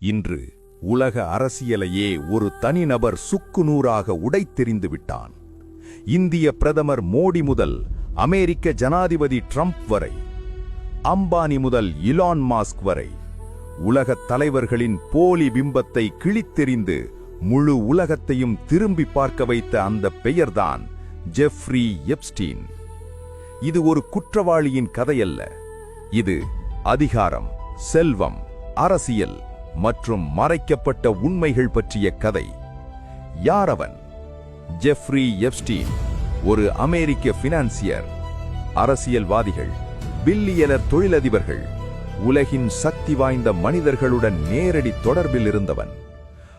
இன்று உலக அரசியலையே ஒரு தனிநபர் சுக்குநூறாக உடைத்தெறிந்து விட்டான். இந்திய பிரதமர் மோடி முதல் அமெரிக்க ஜனாதிபதி ட்ரம்ப் வரை அம்பானி முதல் இலான் மாஸ்க் வரை உலகத் தலைவர்களின் போலி பிம்பத்தை கிழித்தெறிந்து முழு உலகத்தையும் திரும்பி பார்க்க வைத்த அந்த பெயர்தான் ஜெஃப்ரி எப்ஸ்டீன். இது ஒரு குற்றவாளியின் கதையல்ல. இது அதிகாரம் செல்வம் அரசியல். மற்றும் மறைக்கப்பட்ட உண்மைகள் பற்றிய கதை. யார் அவன் ஜெஃப்ரி எப்ஸ்டீன் ஒரு அமெரிக்க பினான்சியர் அரசியல்வாதிகள் பில்லியனர் தொழிலதிபர்கள் உலகின் சக்தி வாய்ந்த மனிதர்களுடன் நேரடி தொடர்பில் இருந்தவன்.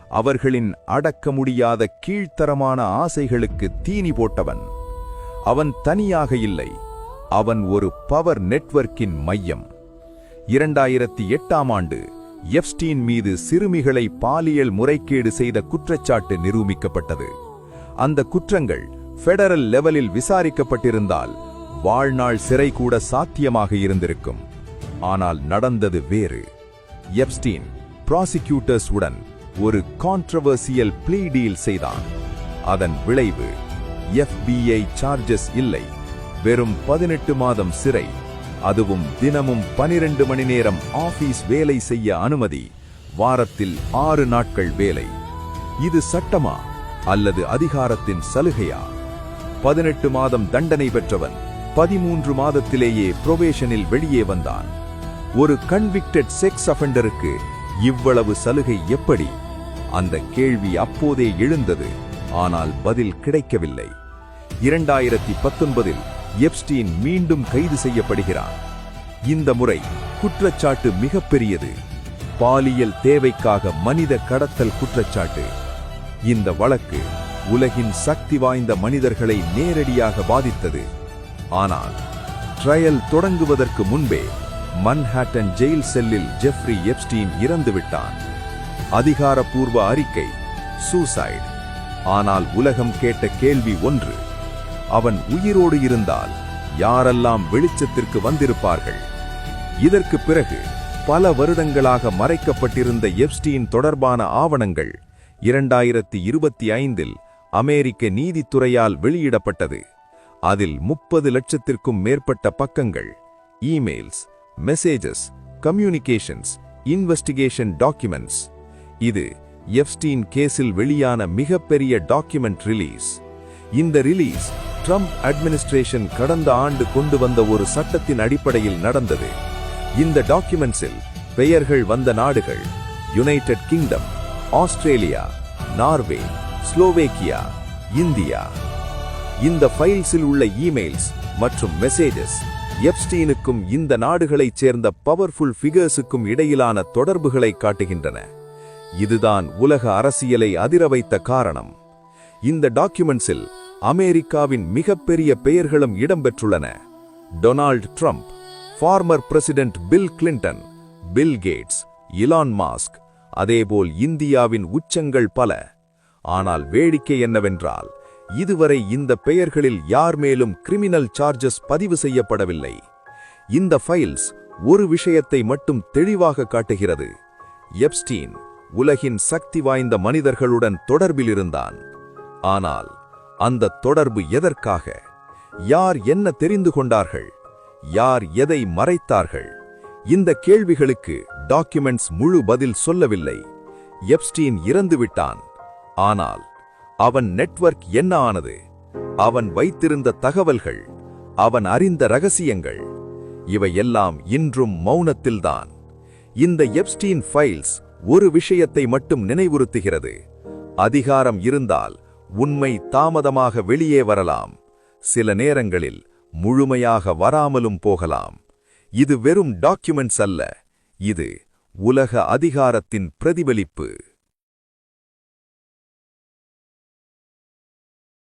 அவர்களின் அடக்க முடியாத கீழ்த்தரமான ஆசைகளுக்கு தீனி போட்டவன். அவன் தனியாக இல்லை அவன் ஒரு பவர் நெட்வொர்க்கின் மையம். இரண்டாயிரத்தி எட்டாம் ஆண்டு எப்ஸ்டீன் மீது சிறுமிகளை பாலியல் முறைகேடு செய்த குற்றச்சாட்டு நிரூபிக்கப்பட்டது. அந்த குற்றங்கள் ஃபெடரல் லெவலில் விசாரிக்கப்பட்டிருந்தால் வாழ்நாள் சிறை கூட சாத்தியமாக இருந்திருக்கும். ஆனால் நடந்தது வேறு. எப்ஸ்டீன் ப்ராசிக்யூட்டர்ஸ் உடன் ஒரு கான்ட்ரவர்சியல் பிளீ டீல் செய்தான். அதன் விளைவு எஃபிஐ சார்ஜஸ் இல்லை. வெறும் பதினெட்டு மாதம் சிறை அதுவும் தினமும் பனிரெண்டு மணி நேரம் ஆபீஸ் வேலை செய்ய அனுமதி. வாரத்தில் ஆறு நாட்கள் வேலை. இது சட்டமா அல்லது அதிகாரத்தின் சலுகையா? பதினெட்டு மாதம் தண்டனை பெற்றவன் பதிமூன்று மாதத்திலேயே புரொபேஷனில் வெளியே வந்தான். ஒரு கன்விக்டட் செக்ஸ் அஃபெண்டருக்கு இவ்வளவு சலுகை எப்படி? அந்த கேள்வி அப்போதே எழுந்தது ஆனால் பதில் கிடைக்கவில்லை. இரண்டாயிரத்தி பத்தொன்பதில் எப்ஸ்டீன் மீண்டும் கைது செய்யப்படுகிறான். இந்த முறை குற்றச்சாட்டு மிகப்பெரியது. பாலியல் தேவைக்காக மனித கடத்தல் குற்றச்சாட்டு. இந்த வழக்கு உலகின் சக்தி வாய்ந்த மனிதர்களை நேரடியாக பாதித்தது. ஆனால் ட்ரையல் தொடங்குவதற்கு முன்பே மன்ஹாட்டன் ஜெயில் செல்லில் ஜெஃப்ரி எப்ஸ்டீன் இறந்துவிட்டான். அதிகாரப்பூர்வ அறிக்கை சூசைட். ஆனால் உலகம் கேட்ட கேள்வி ஒன்று அவன் உயிரோடு இருந்தால் யாரெல்லாம் வெளிச்சத்திற்கு வந்திருப்பார்கள்? இதற்கு பிறகு பல வருடங்களாக மறைக்கப்பட்டிருந்த எப்ஸ்டீன் தொடர்பான ஆவணங்கள் இரண்டாயிரத்தி இருபத்தி ஐந்தில் அமெரிக்க நீதித்துறையால் வெளியிடப்பட்டது. அதில் முப்பது லட்சத்திற்கும் மேற்பட்ட பக்கங்கள் emails messages communications investigation documents. இது எப்ஸ்டீன் கேஸில் வெளியான மிகப்பெரிய டாக்குமெண்ட் ரிலீஸ். இந்த ரிலீஸ் ட்ரம்ப் அட்மினிஸ்ட்ரேஷன் கடந்த ஆண்டு கொண்டு வந்த ஒரு சட்டத்தின் அடிப்படையில் நடந்தது. இந்த டாக்குமெண்ட்ஸில் பெயர்கள் வந்த நாடுகள் United Kingdom Australia Norway Slovakia India. இந்த ஃபைல்ஸில் உள்ள இமெயில்ஸ் மற்றும் மெசேஜஸ் எப்ஸ்டீனுக்கும் இந்த நாடுகளைச் சேர்ந்த பவர்ஃபுல் ஃபிகர்ஸுக்கும் இடையிலான தொடர்புகளை காட்டுகின்றன. இதுதான் உலக அரசியலை அதிர வைத்த காரணம். இந்த டாக்குமெண்ட்ஸில் அமெரிக்காவின் மிகப்பெரிய பெயர்களும் இடம்பெற்றுள்ளன. Donald Trump former president Bill Clinton Bill Gates Elon Musk அதேபோல் இந்தியாவின் உச்சங்கள் பல. ஆனால் வேடிக்கை என்னவென்றால் இதுவரை இந்த பெயர்களில் யார் மேலும் கிரிமினல் சார்ஜஸ் பதிவு செய்யப்படவில்லை. இந்த ஃபைல்ஸ் ஒரு விஷயத்தை மட்டும் தெளிவாக காட்டுகிறது. எப்ஸ்டீன் உலகின் சக்தி வாய்ந்த மனிதர்களுடன் தொடர்பில் இருந்தான். ஆனால் அந்த தொடர்பு எதற்காக? யார் என்ன தெரிந்து கொண்டார்கள்? யார் எதை மறைத்தார்கள்? இந்த கேள்விகளுக்கு டாக்குமெண்ட்ஸ் முழு பதில் சொல்லவில்லை. எப்ஸ்டீன் இறந்துவிட்டான் ஆனால் அவன் நெட்வொர்க் என்ன ஆனது? அவன் வைத்திருந்த தகவல்கள் அவன் அறிந்த ரகசியங்கள் இவையெல்லாம் இன்றும் மௌனத்தில்தான். இந்த எப்ஸ்டீன் ஃபைல்ஸ் ஒரு விஷயத்தை மட்டும் நினைவுறுத்துகிறது. அதிகாரம் இருந்தால் உண்மை தாமதமாக வெளியே வரலாம். சில நேரங்களில் முழுமையாக வராமலும் போகலாம். இது வெறும் டாக்குமெண்ட்ஸ் அல்ல. இது உலக அதிகாரத்தின் பிரதிபலிப்பு.